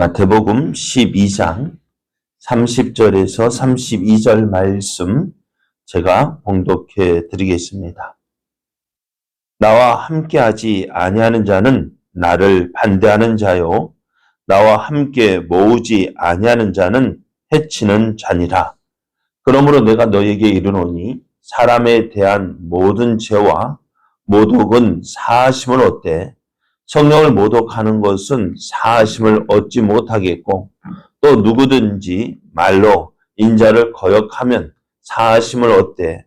마태복음 12장 30절에서 32절 말씀 제가 봉독해 드리겠습니다. 나와 함께하지 아니하는 자는 나를 반대하는 자요 나와 함께 모으지 아니하는 자는 해치는 자니라. 그러므로 내가 너에게 이르노니 사람에 대한 모든 죄와 모독은 사하심을 얻되 성령을 모독하는 것은 사하심을 얻지 못하겠고 또 누구든지 말로 인자를 거역하면 사하심을 얻되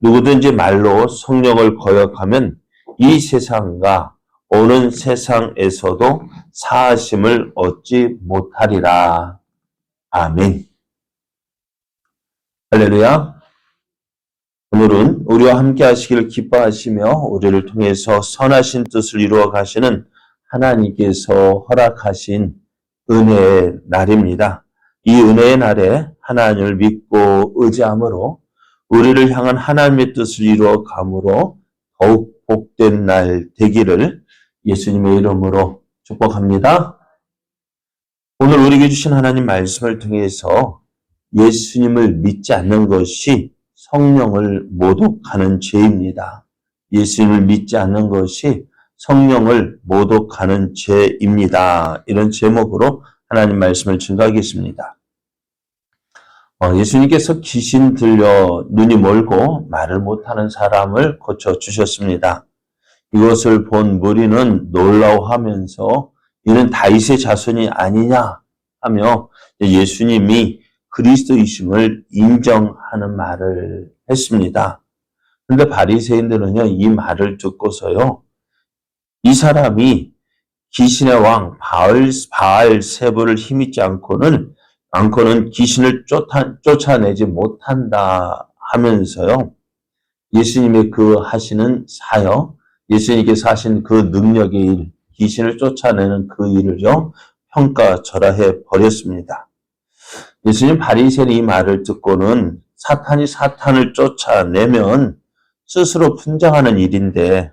누구든지 말로 성령을 거역하면 이 세상과 오는 세상에서도 사하심을 얻지 못하리라. 아멘. 할렐루야. 오늘은 우리와 함께 하시기를 기뻐하시며 우리를 통해서 선하신 뜻을 이루어 가시는 하나님께서 허락하신 은혜의 날입니다. 이 은혜의 날에 하나님을 믿고 의지함으로 우리를 향한 하나님의 뜻을 이루어 감으로 더욱 복된 날 되기를 예수님의 이름으로 축복합니다. 오늘 우리에게 주신 하나님 말씀을 통해서 예수님을 믿지 않는 것이 성령을 모독하는 죄입니다. 예수님을 믿지 않는 것이 성령을 모독하는 죄입니다. 이런 제목으로 하나님 말씀을 증가하겠습니다. 어, 예수님께서 귀신 들려 눈이 멀고 말을 못하는 사람을 고쳐 주셨습니다. 이것을 본 무리는 놀라워하면서 이는 다윗의 자손이 아니냐 하며 예수님이 그리스도이심을 인정하는 말을 했습니다. 그런데 바리새인들은요 이 말을 듣고서요 이 사람이 귀신의 왕 바알 바알 세부를 힘있지 않고는 않고는 귀신을 쫓아, 쫓아내지 못한다 하면서요 예수님의 그 하시는 사역 예수님께서 하신 그 능력의 일 귀신을 쫓아내는 그 일을요 평가절하해 버렸습니다. 예수님 바리새인이 이 말을 듣고는 사탄이 사탄을 쫓아내면 스스로 분장하는 일인데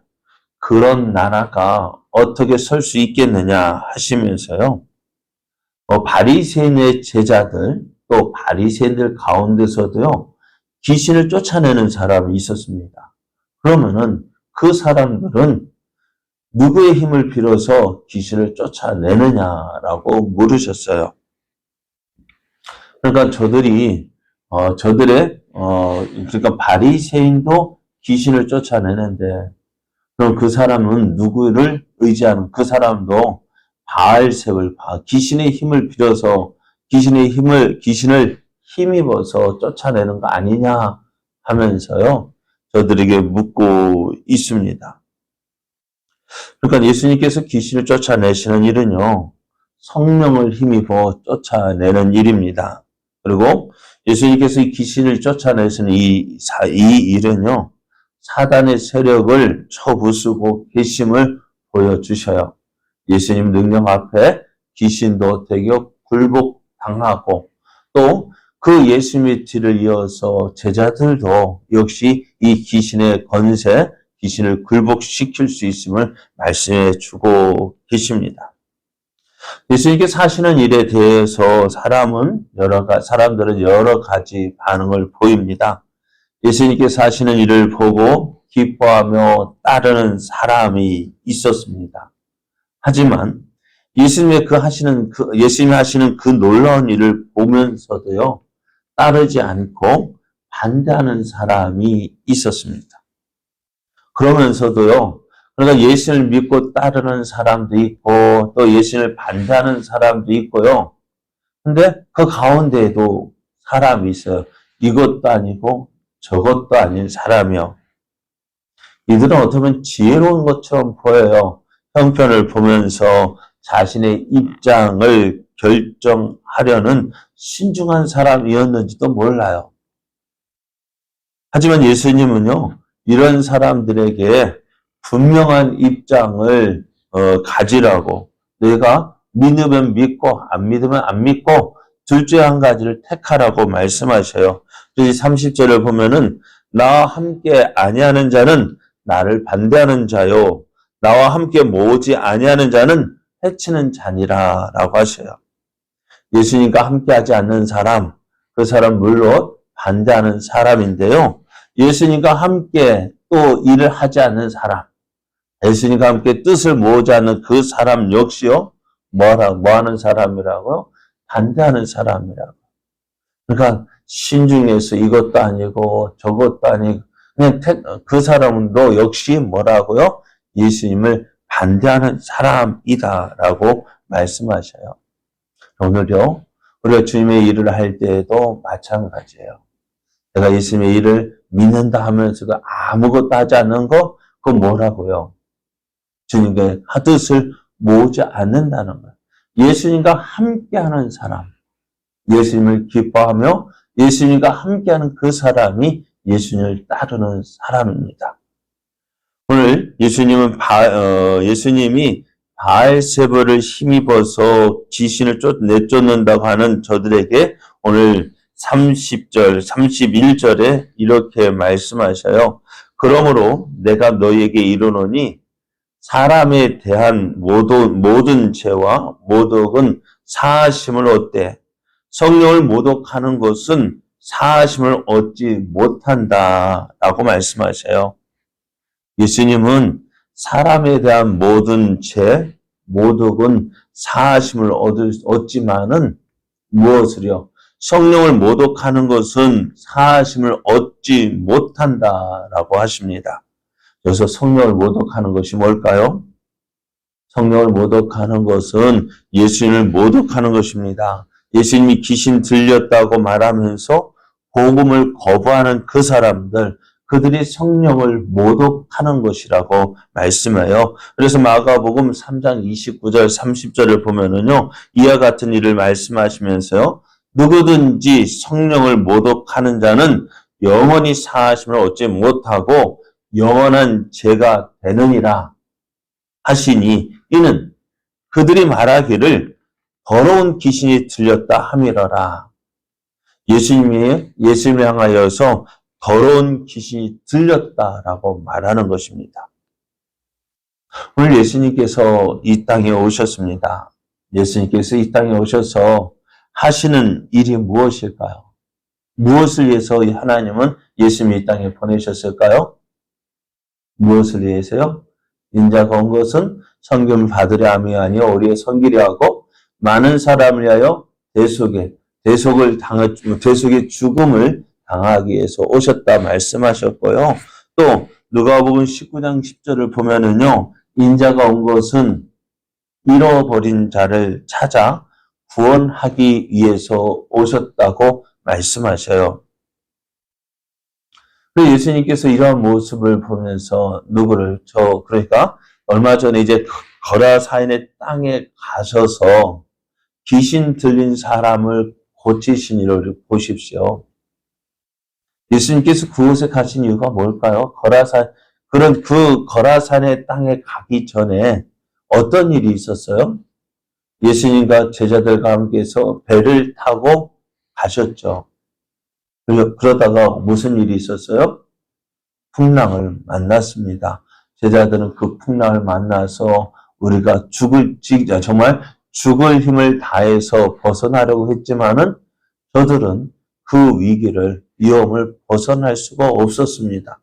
그런 나라가 어떻게 설 수 있겠느냐 하시면서요. 어, 바리새인의 제자들 또 바리새인들 가운데서도요. 귀신을 쫓아내는 사람이 있었습니다. 그러면은 그 사람들은 누구의 힘을 빌어서 귀신을 쫓아내느냐라고 물으셨어요. 그러니까 저들이 어, 저들의 어, 그러니까 바리새인도 귀신을 쫓아내는데 그럼 그 사람은 누구를 의지하는 그 사람도 바알색을 봐 귀신의 힘을 빌어서 귀신의 힘을 귀신을 힘입어서 쫓아내는 거 아니냐 하면서요 저들에게 묻고 있습니다. 그러니까 예수님께서 귀신을 쫓아내시는 일은요 성령을 힘입어 쫓아내는 일입니다. 그리고 예수님께서 이 귀신을 쫓아내시는 이, 이 일은요, 사단의 세력을 쳐부수고 계심을 보여주셔요. 예수님 능력 앞에 귀신도 대격 굴복당하고 또 그 예수님의 뒤를 이어서 제자들도 역시 이 귀신의 건세, 귀신을 굴복시킬 수 있음을 말씀해 주고 계십니다. 예수님께 사시는 일에 대해서 사람은 여러 가 사람들은 여러 가지 반응을 보입니다. 예수님께 사시는 일을 보고 기뻐하며 따르는 사람이 있었습니다. 하지만 예수님의 그 하시는 그 예수님이 하시는 그 놀라운 일을 보면서도요 따르지 않고 반대하는 사람이 있었습니다. 그러면서도요 그러니까 예수를 믿고 따르는 사람도 있고 또 예수를 반대하는 사람도 있고요. 근데 그 가운데에도 사람이 있어요. 이것도 아니고 저것도 아닌 사람이요. 이들은 어떻게 보면 지혜로운 것처럼 보여요. 형편을 보면서 자신의 입장을 결정하려는 신중한 사람이었는지도 몰라요. 하지만 예수님은요, 이런 사람들에게 분명한 입장을 어, 가지라고 내가 믿으면 믿고 안 믿으면 안 믿고 둘째 한 가지를 택하라고 말씀하셔요. 그래서 30절을 보면은 나와 함께 아니하는 자는 나를 반대하는 자요 나와 함께 모으지 아니하는 자는 해치는 자니라 라고 하셔요. 예수님과 함께하지 않는 사람, 그 사람 물론 반대하는 사람인데요. 예수님과 함께 또 일을 하지 않는 사람, 예수님과 함께 뜻을 모으지 않는 그 사람 역시요, 뭐라, 뭐 하는 사람이라고요? 반대하는 사람이라고. 그러니까 신중해서 이것도 아니고 저것도 아니고, 그냥 택- 그 사람도 역시 뭐라고요? 예수님을 반대하는 사람이다라고 말씀하셔요. 오늘요, 우리가 주님의 일을 할 때에도 마찬가지예요. 내가 예수님의 일을 믿는다 하면서도 아무것도 하지 않는 거, 그건 뭐라고요? 주님의 뜻을 모으지 않는다는 거예요. 예수님과 함께하는 사람, 예수님을 기뻐하며 예수님과 함께하는 그 사람이 예수님을 따르는 사람입니다. 오늘 예수님은 바, 어, 예수님이 바알세바를 힘입어서 지신을 쫓, 내쫓는다고 하는 저들에게 오늘 30절, 31절에 이렇게 말씀하셔요. 그러므로 내가 너희에게 이르노니 사람에 대한 모든, 모든 죄와 모독은 사하심을 얻되 성령을 모독하는 것은 사하심을 얻지 못한다. 라고 말씀하셔요. 예수님은 사람에 대한 모든 죄, 모독은 사하심을 얻을, 얻지만은 무엇을요? 성령을 모독하는 것은 사하심을 얻지 못한다라고 하십니다. 여기서 성령을 모독하는 것이 뭘까요? 성령을 모독하는 것은 예수님을 모독하는 것입니다. 예수님이 귀신 들렸다고 말하면서 복음을 거부하는 그 사람들, 그들이 성령을 모독하는 것이라고 말씀해요. 그래서 마가복음 3장 29절 30절을 보면은요. 이와 같은 일을 말씀하시면서요. 누구든지 성령을 모독하는 자는 영원히 사하심을 얻지 못하고 영원한 죄가 되느니라 하시니 이는 그들이 말하기를 더러운 귀신이 들렸다 함이러라. 예수님이 예수님을 향하여서 더러운 귀신이 들렸다라고 말하는 것입니다. 오늘 예수님께서 이 땅에 오셨습니다. 예수님께서 이 땅에 오셔서 하시는 일이 무엇일까요? 무엇을 위해서 하나님은 예수님 이 땅에 보내셨을까요? 무엇을 위해서요? 인자가 온 것은 성경을 받으려 함이 아니요 우리의 성기려 하고 많은 사람을 위하여 대속에 대속을 당하 대속의 죽음을 당하기 위해서 오셨다 말씀하셨고요. 또 누가복음 19장 10절을 보면은요. 인자가 온 것은 잃어버린 자를 찾아 구원하기 위해서 오셨다고 말씀하셔요. 그 예수님께서 이러한 모습을 보면서 누구를 저 그러니까 얼마 전에 이제 거라사인의 땅에 가셔서 귀신 들린 사람을 고치신 일을 보십시오. 예수님께서 그곳에 가신 이유가 뭘까요? 거라산 그런 그 거라산의 땅에 가기 전에 어떤 일이 있었어요? 예수님과 제자들과 함께해서 배를 타고 가셨죠. 그러- 그러다가 무슨 일이 있었어요? 풍랑을 만났습니다. 제자들은 그 풍랑을 만나서 우리가 죽을 지- 정말 죽을 힘을 다해서 벗어나려고 했지만은 저들은 그 위기를 위험을 벗어날 수가 없었습니다.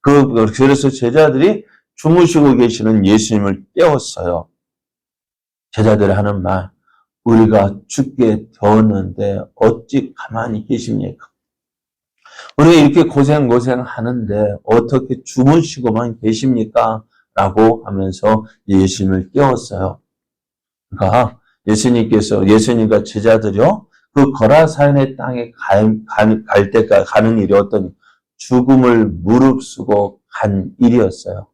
그 그래서 제자들이 주무시고 계시는 예수님을 깨웠어요. 제자들이 하는 말, 우리가 죽게 되었는데 어찌 가만히 계십니까? 우리가 이렇게 고생 고생 하는데 어떻게 주무시고만 계십니까? 라고 하면서 예수님을 깨웠어요. 그러니까 예수님께서 예수님과 제자들이요 그 거라사인의 땅에 갈, 갈, 갈 때가 가는 일이 어떤 죽음을 무릅쓰고 간 일이었어요.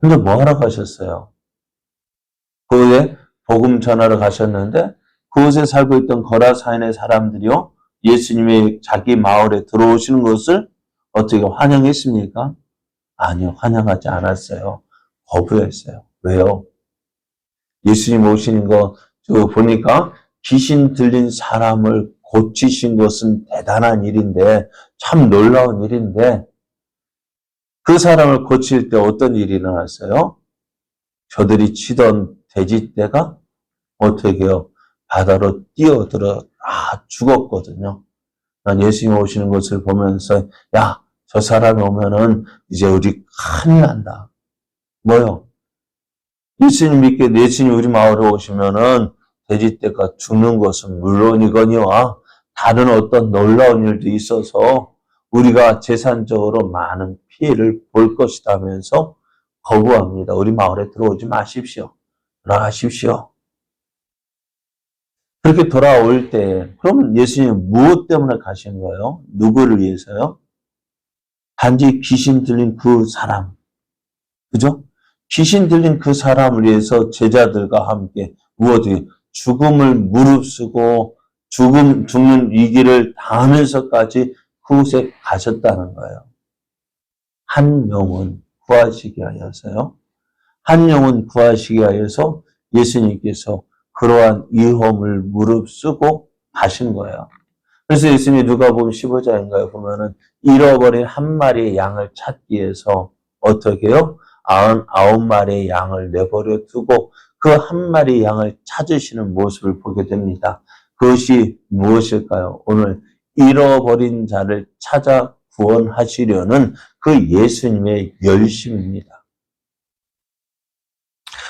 근데 뭐 하러 가셨어요? 그에 복음 전하러 가셨는데 그곳에 살고 있던 거라사인의 사람들이요 예수님의 자기 마을에 들어오시는 것을 어떻게 환영했습니까? 아니요, 환영하지 않았어요. 거부했어요. 왜요? 예수님 오시는 거, 저 보니까 귀신 들린 사람을 고치신 것은 대단한 일인데, 참 놀라운 일인데, 그 사람을 고칠 때 어떤 일이 일어났어요? 저들이 치던 돼지떼가 어떻게 해요? 바다로 뛰어들어 아 죽었거든요. 난 예수님 오시는 것을 보면서 야 저 사람이 오면은 이제 우리 큰일 난다. 뭐요? 예수님 믿게 예수님 우리 마을에 오시면은 돼지떼가 죽는 것은 물론이거니와 다른 어떤 놀라운 일도 있어서 우리가 재산적으로 많은 피해를 볼 것이다면서 거부합니다. 우리 마을에 들어오지 마십시오. 돌아가십시오. 그렇게 돌아올 때, 그러면 예수님 무엇 때문에 가신 거예요? 누구를 위해서요? 단지 귀신 들린 그 사람. 그죠? 귀신 들린 그 사람을 위해서 제자들과 함께 무엇이 죽음을 무릅쓰고 죽음, 죽는 위기를 당하면서까지 그곳에 가셨다는 거예요. 한 영혼 구하시기 하여서요. 한 영혼 구하시기 하여서 예수님께서 그러한 위험을 무릅쓰고 가신 거예요. 그래서 예수님이 누가 보면 15장인가요? 보면은 잃어버린 한 마리의 양을 찾기 위해서 어떻게 해요? 아흔, 아홉 마리의 양을 내버려 두고 그 한 마리의 양을 찾으시는 모습을 보게 됩니다. 그것이 무엇일까요? 오늘 잃어버린 자를 찾아 구원하시려는 그 예수님의 열심입니다.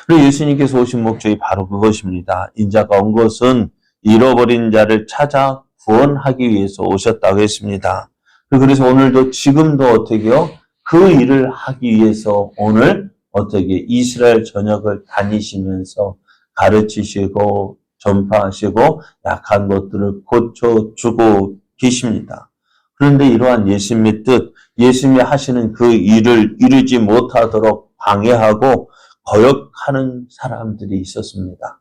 그리고 예수님께서 오신 목적이 바로 그것입니다. 인자가 온 것은 잃어버린 자를 찾아 구원하기 위해서 오셨다고 했습니다. 그래서 오늘도 지금도 어떻게요? 그 일을 하기 위해서 오늘 어떻게 이스라엘 전역을 다니시면서 가르치시고 전파하시고 약한 것들을 고쳐주고 계십니다. 그런데 이러한 예수님의 뜻, 예수님이 하시는 그 일을 이루지 못하도록 방해하고 거역하는 사람들이 있었습니다.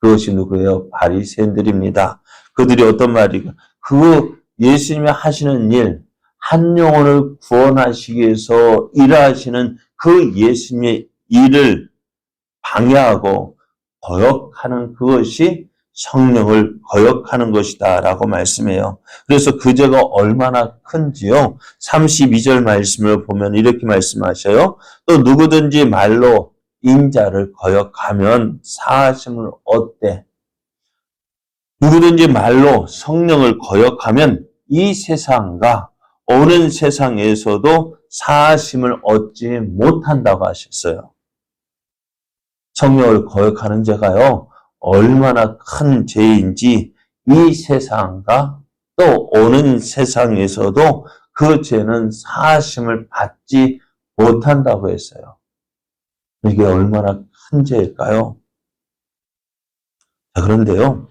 그것이 누구예요? 바리새인들입니다. 그들이 어떤 말이가 그 예수님이 하시는 일, 한 영혼을 구원하시기 위해서 일하시는 그 예수님의 일을 방해하고 거역하는 그것이 성령을 거역하는 것이다 라고 말씀해요. 그래서 그 죄가 얼마나 큰지요. 32절 말씀을 보면 이렇게 말씀하셔요. 또 누구든지 말로 인자를 거역하면 사하심을 얻되 누구든지 말로 성령을 거역하면 이 세상과 오는 세상에서도 사하심을 얻지 못한다고 하셨어요. 성령을 거역하는 죄가요, 얼마나 큰 죄인지 이 세상과 또 오는 세상에서도 그 죄는 사하심을 받지 못한다고 했어요. 이게 얼마나 큰 죄일까요? 자, 그런데요.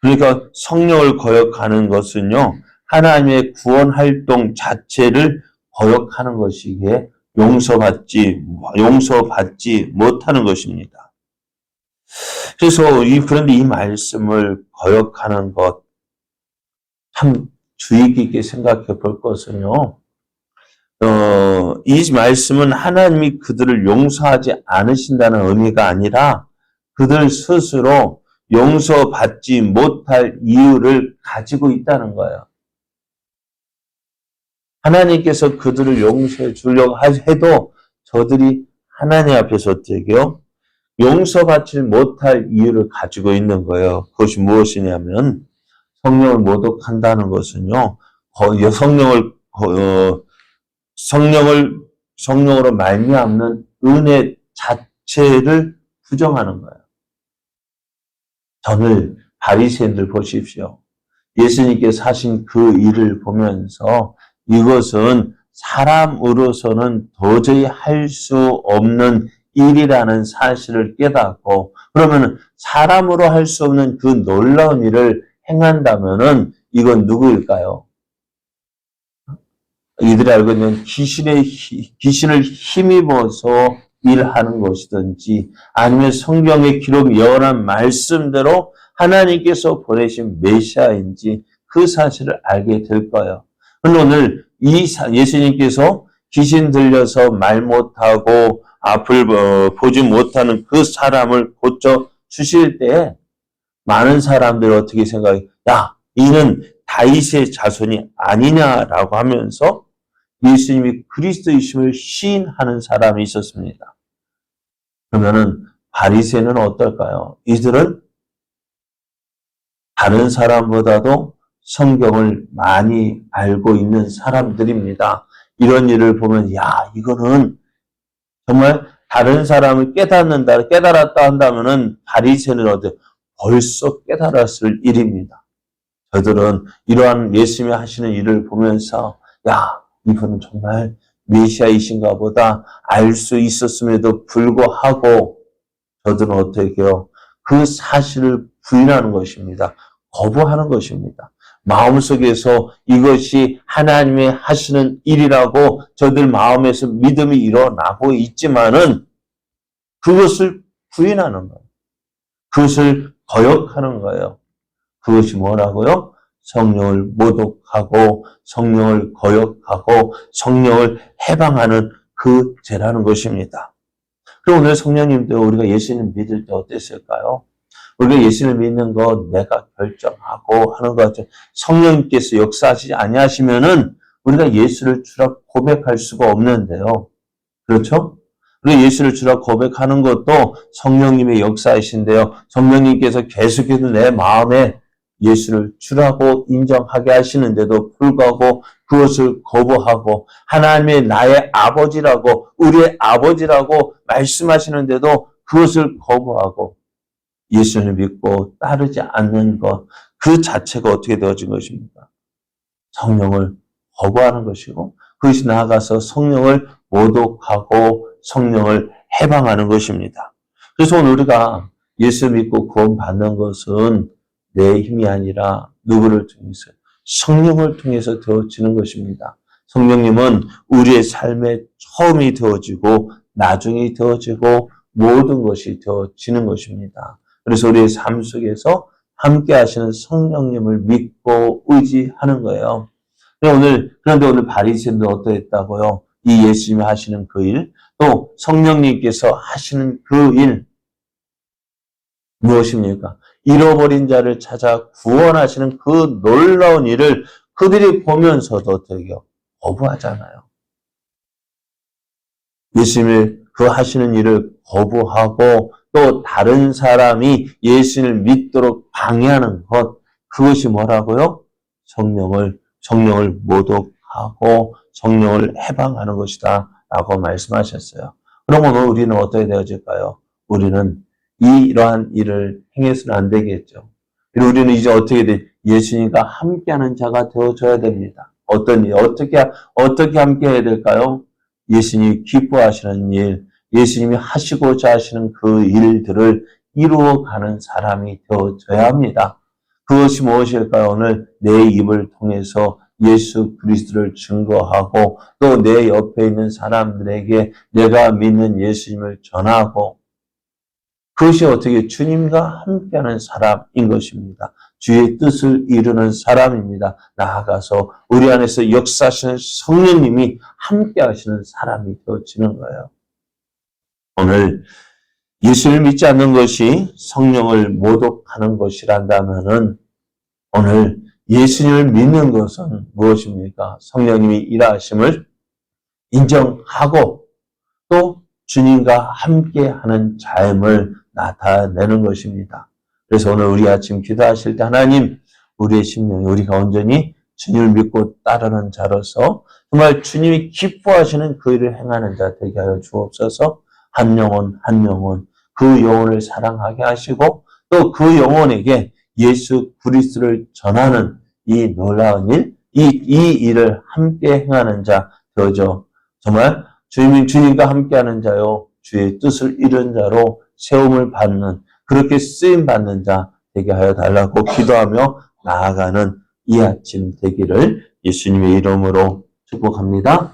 그러니까 성령을 거역하는 것은요, 하나님의 구원 활동 자체를 거역하는 것이기에 용서받지, 용서받지 못하는 것입니다. 그래서 이, 그런데 이 말씀을 거역하는 것, 참 주의 깊게 생각해 볼 것은요, 어, 이 말씀은 하나님이 그들을 용서하지 않으신다는 의미가 아니라 그들 스스로 용서받지 못할 이유를 가지고 있다는 거예요. 하나님께서 그들을 용서해 주려고 해도 저들이 하나님 앞에서 어떻게요? 용서받지 못할 이유를 가지고 있는 거예요. 그것이 무엇이냐면 성령을 모독한다는 것은요. 성령을 어, 성령을 성령으로 말미암는 은혜 자체를 부정하는 거예요. 저를 바리새인들 보십시오. 예수님께서 하신 그 일을 보면서 이것은 사람으로서는 도저히 할 수 없는 일이라는 사실을 깨닫고 그러면 사람으로 할 수 없는 그 놀라운 일을 행한다면은 이건 누구일까요? 이들이 알고 있는 귀신의 귀신을 힘입어서 일하는 것이든지 아니면 성경의 기록 예언한 말씀대로 하나님께서 보내신 메시아인지 그 사실을 알게 될 거예요. 오늘 이 예수님께서 귀신 들려서 말 못하고 앞을 어, 보지 못하는 그 사람을 고쳐 주실 때 많은 사람들이 어떻게 생각해? 야, 이는 다윗의 자손이 아니냐라고 하면서 예수님이 그리스도이심을 시인하는 사람이 있었습니다. 그러면은 바리새는 어떨까요? 이들은 다른 사람보다도 성경을 많이 알고 있는 사람들입니다. 이런 일을 보면, 야, 이거는 정말 다른 사람을 깨닫는다, 깨달았다 한다면은 바리새는 어때? 벌써 깨달았을 일입니다. 저들은 이러한 예수님이 하시는 일을 보면서, 야, 이분은 정말 메시아이신가 보다 알 수 있었음에도 불구하고 저들은 어떻게 해요? 그 사실을 부인하는 것입니다. 거부하는 것입니다. 마음속에서 이것이 하나님의 하시는 일이라고 저들 마음에서 믿음이 일어나고 있지만은 그것을 부인하는 거예요. 그것을 거역하는 거예요. 그것이 뭐라고요? 성령을 모독하고 성령을 거역하고 성령을 해방하는 그 죄라는 것입니다. 그럼 오늘 성령님도 우리가 예수님 믿을 때 어땠을까요? 우리가 예수를 믿는 거 내가 결정하고 하는 것 같아요. 성령님께서 역사하시지 아니하시면은 우리가 예수를 주라 고백할 수가 없는데요. 그렇죠? 우리가 예수를 주라 고백하는 것도 성령님의 역사이신데요. 성령님께서 계속해서 내 마음에 예수를 주라고 인정하게 하시는데도 불구하고 그것을 거부하고 하나님의 나의 아버지라고 우리의 아버지라고 말씀하시는데도 그것을 거부하고 예수를 믿고 따르지 않는 것, 그 자체가 어떻게 되어진 것입니까? 성령을 거부하는 것이고, 그것이 나아가서 성령을 모독하고 성령을 해방하는 것입니다. 그래서 오늘 우리가 예수 믿고 구원받는 것은 내 힘이 아니라 누구를 통해서 성령을 통해서 되어지는 것입니다. 성령님은 우리의 삶의 처음이 되어지고 나중이 되어지고 모든 것이 되어지는 것입니다. 그래서 우리의 삶 속에서 함께 하시는 성령님을 믿고 의지하는 거예요. 오늘, 그런데 오늘 바리새인도 어떠했다고요? 이 예수님이 하시는 그 일, 또 성령님께서 하시는 그 일, 무엇입니까? 잃어버린 자를 찾아 구원하시는 그 놀라운 일을 그들이 보면서도 어떻게 거부하잖아요. 예수님을 그 하시는 일을 거부하고 또 다른 사람이 예수를 믿도록 방해하는 것, 그것이 뭐라고요? 성령을, 성령을 모독하고 성령을 해방하는 것이다. 라고 말씀하셨어요. 오늘 우리는 어떻게 되어질까요? 우리는 이러한 일을 행해서는 안 되겠죠. 우리는 이제 어떻게 돼? 예수님과 함께하는 자가 되어줘야 됩니다. 어떤 일, 어떻게, 어떻게 함께 해야 될까요? 예수님이 기뻐하시는 일, 예수님이 하시고자 하시는 그 일들을 이루어가는 사람이 되어져야 합니다. 그것이 무엇일까요? 오늘 내 입을 통해서 예수 그리스도를 증거하고 또 내 옆에 있는 사람들에게 내가 믿는 예수님을 전하고 그것이 어떻게 주님과 함께하는 사람인 것입니다. 주의 뜻을 이루는 사람입니다. 나아가서 우리 안에서 역사하시는 성령님이 함께하시는 사람이 되어지는 거예요. 오늘 예수를 믿지 않는 것이 성령을 모독하는 것이란다면은 오늘 예수님을 믿는 것은 무엇입니까? 성령님이 일하심을 인정하고 또 주님과 함께하는 삶을 나타내는 것입니다. 그래서 오늘 우리 아침 기도하실 때 하나님 우리의 심령이 우리가 온전히 주님을 믿고 따르는 자로서 정말 주님이 기뻐하시는 그 일을 행하는 자 되게 하여 주옵소서. 한 영혼 한 영혼 그 영혼을 사랑하게 하시고 또 그 영혼에게 예수 그리스도를 전하는 이 놀라운 일, 이, 이 일을 함께 행하는 자 되어져 정말 주님, 주님과 함께하는 자요 주의 뜻을 이룬 자로 세움을 받는 그렇게 쓰임 받는 자 되게 하여 달라고 기도하며 나아가는 이 아침 되기를 예수님의 이름으로 축복합니다.